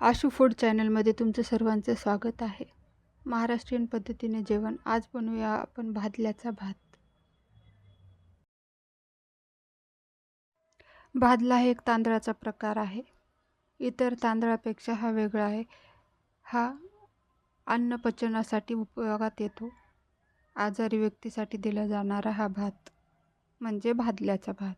Ashu food चॅनलमध्ये तुमचं सर्वांचं स्वागत आहे. महाराष्ट्रीयन पद्धतीने जेवण. आज बनवूया आपण भादल्याचा भात. भादला हे एक तांदळाचा प्रकार आहे. इतर तांदळापेक्षा हा वेगळा आहे. हा अन्न पचनासाठी उपयोगात येतो. आजारी व्यक्तीसाठी दिला जाणारा हा भात म्हणजे भादल्याचा भात.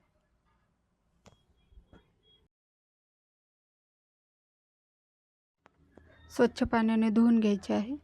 स्वच्छ पाण्याने धुवून घ्यायचे आहे.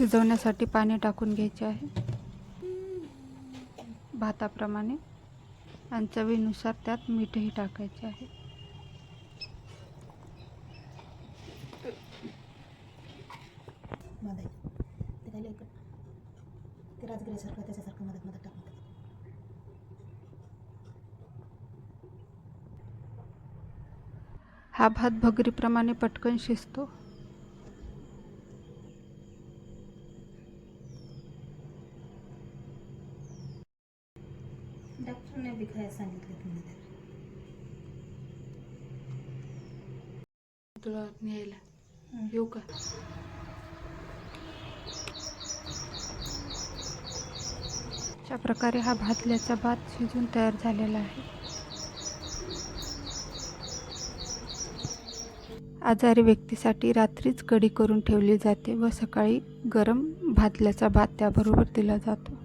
शिजवण्यासाठी पाणी टाकून घ्यायचे आहे. भाताप्रमाणे आणि चवीनुसार त्यात मीठही टाकायचे आहे. हा भात भगरीप्रमाणे पटकन शिजतो. डॉक्टरने बी खायला सांगितलं तुम्ही तर? तुला न्यायला. येऊ का? अशा प्रकारे हा भातल्याचा भात शिजून तयार झालेला आहे. आजारी व्यक्तीसाठी रात्रीच कढी करून ठेवली जाते व सकाळी गरम भातल्याचा भात त्याबरोबर दिला जातो.